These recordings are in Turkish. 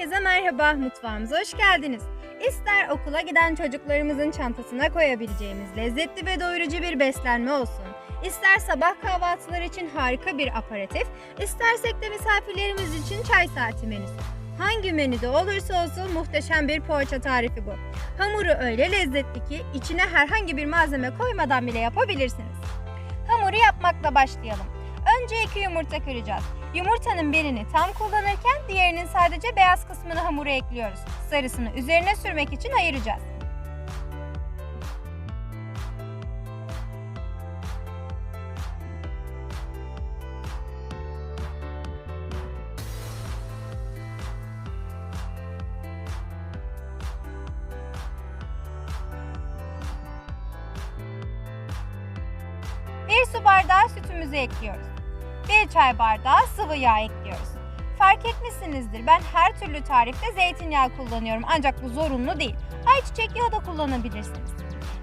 Herkese merhaba, mutfağımıza hoş geldiniz. İster okula giden çocuklarımızın çantasına koyabileceğimiz lezzetli ve doyurucu bir beslenme olsun, ister sabah kahvaltıları için harika bir aparatif, istersek de misafirlerimiz için çay saati menüsü. Hangi menüde olursa olsun muhteşem bir poğaça tarifi bu. Hamuru öyle lezzetli ki içine herhangi bir malzeme koymadan bile yapabilirsiniz. Hamuru yapmakla başlayalım. Önce iki yumurta kıracağız. Yumurtanın birini tam kullanırken diğerinin sadece beyaz kısmını hamura ekliyoruz. Sarısını üzerine sürmek için ayıracağız. Bir su bardağı sütümüzü ekliyoruz. Bir çay bardağı sıvı yağ ekliyoruz. Fark etmişsinizdir ben her türlü tarifte zeytinyağı kullanıyorum ancak bu zorunlu değil. Ayçiçek yağı da kullanabilirsiniz.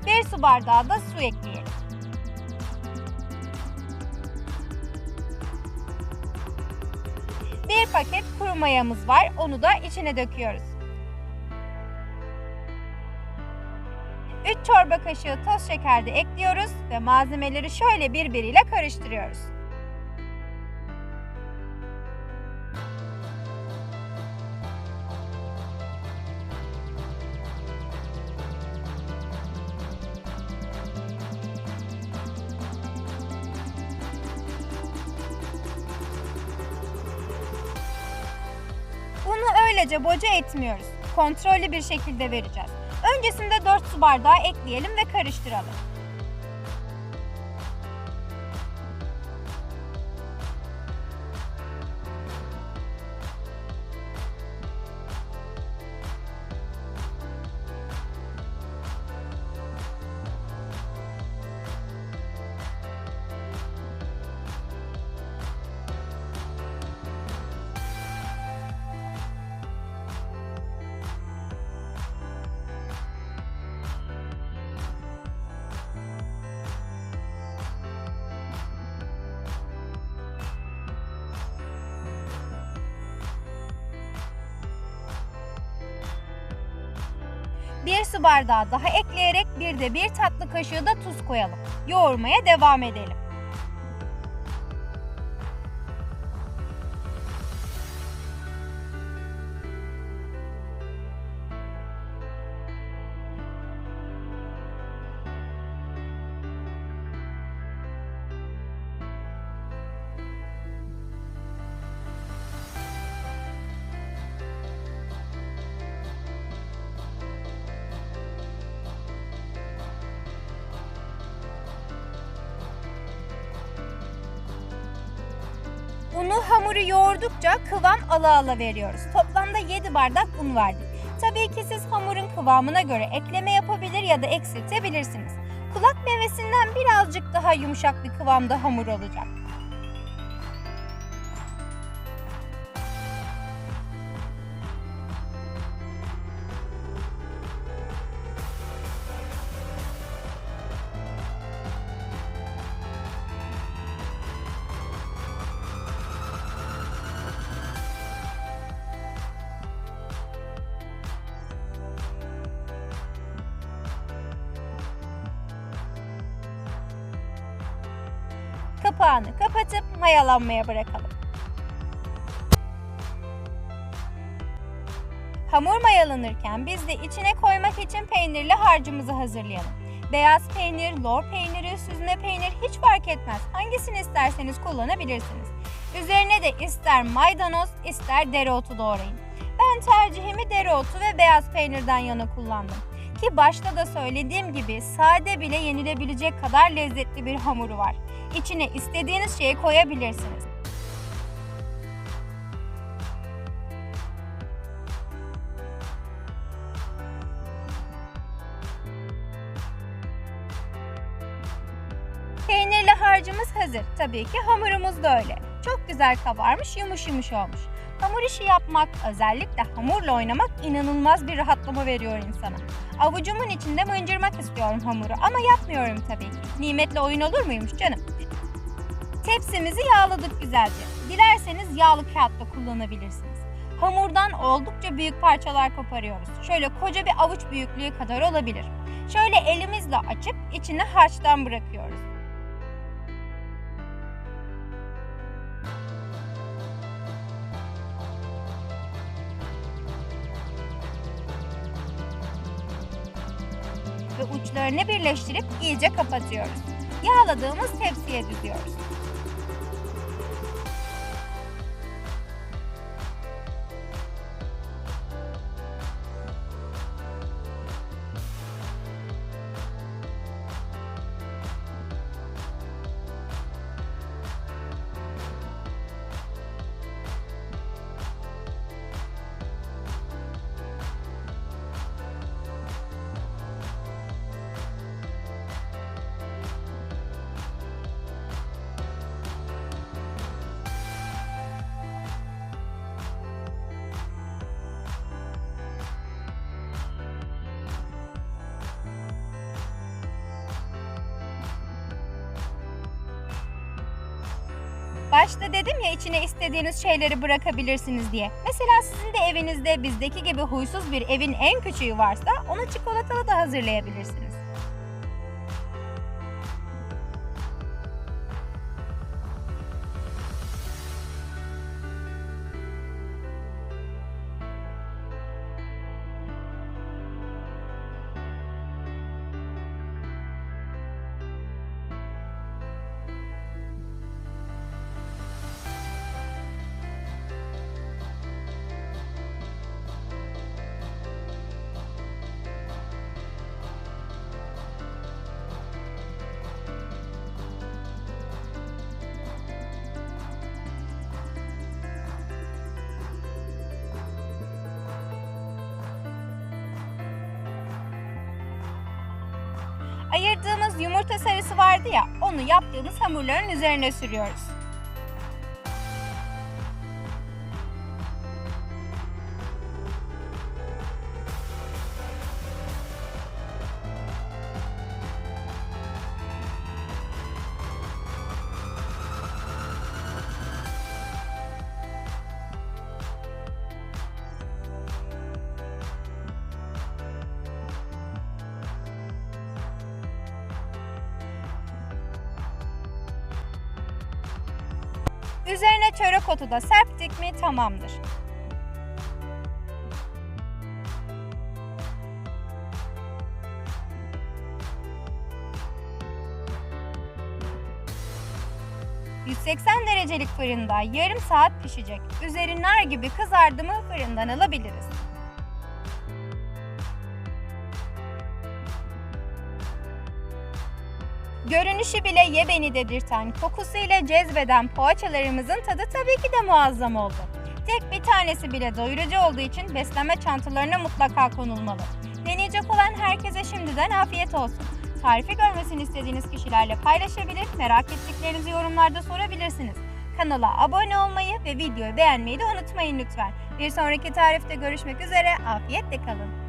Bir su bardağı da su ekleyelim. Bir paket kuru mayamız var onu da içine döküyoruz. Çorba kaşığı toz şeker de ekliyoruz ve malzemeleri şöyle birbiriyle karıştırıyoruz. Bunu öylece boca etmiyoruz. Kontrollü bir şekilde vereceğiz. Öncesinde 4 su bardağı ekleyelim ve karıştıralım. Bir su bardağı daha ekleyerek bir de bir tatlı kaşığı da tuz koyalım. Yoğurmaya devam edelim. Unu hamuru yoğurdukça kıvam ala ala veriyoruz. Toplamda 7 bardak un verdik. Tabii ki siz hamurun kıvamına göre ekleme yapabilir ya da eksiltebilirsiniz. Kulak meyvesinden birazcık daha yumuşak bir kıvamda hamur olacak. Kapağını kapatıp mayalanmaya bırakalım. Hamur mayalanırken biz de içine koymak için peynirli harcımızı hazırlayalım. Beyaz peynir, lor peyniri, süzme peynir hiç fark etmez. Hangisini isterseniz kullanabilirsiniz. Üzerine de ister maydanoz ister dereotu doğrayın. Ben tercihimi dereotu ve beyaz peynirden yana kullandım. Ki başta da söylediğim gibi sade bile yenilebilecek kadar lezzetli bir hamuru var. İçine istediğiniz şeyi koyabilirsiniz. Peynirli harcımız hazır. Tabii ki hamurumuz da öyle. Çok güzel kabarmış, yumuş yumuş olmuş. Hamur işi yapmak, özellikle hamurla oynamak inanılmaz bir rahatlama veriyor insana. Avucumun içinde mıncırmak istiyorum hamuru ama yapmıyorum tabii. Nimetle oyun olur muymuş canım? Tepsimizi yağladık güzelce. Dilerseniz yağlı kağıt da kullanabilirsiniz. Hamurdan oldukça büyük parçalar koparıyoruz. Şöyle koca bir avuç büyüklüğü kadar olabilir. Şöyle elimizle açıp içine harçtan bırakıyoruz. Uçlarını birleştirip iyice kapatıyoruz. Yağladığımız tepsiye düzüyoruz. Başta dedim ya içine istediğiniz şeyleri bırakabilirsiniz diye. Mesela sizin de evinizde bizdeki gibi huysuz bir evin en küçüğü varsa onu çikolatalı da hazırlayabilirsiniz. Ayırdığımız yumurta sarısı vardı ya, onu yaptığımız hamurların üzerine sürüyoruz. Üzerine çörek otu da serptik mi tamamdır. ...180 derecelik fırında yarım saat pişecek. Üzeri nar gibi kızardı mı fırından alabiliriz. Görünüşü bile ye beni dedirten, kokusuyla cezbeden poğaçalarımızın tadı tabii ki de muazzam oldu. Tek bir tanesi bile doyurucu olduğu için beslenme çantalarına mutlaka konulmalı. Deneyecek olan herkese şimdiden afiyet olsun. Tarifi görmesini istediğiniz kişilerle paylaşabilir, merak ettiklerinizi yorumlarda sorabilirsiniz. Kanala abone olmayı ve videoyu beğenmeyi de unutmayın lütfen. Bir sonraki tarifte görüşmek üzere, afiyetle kalın.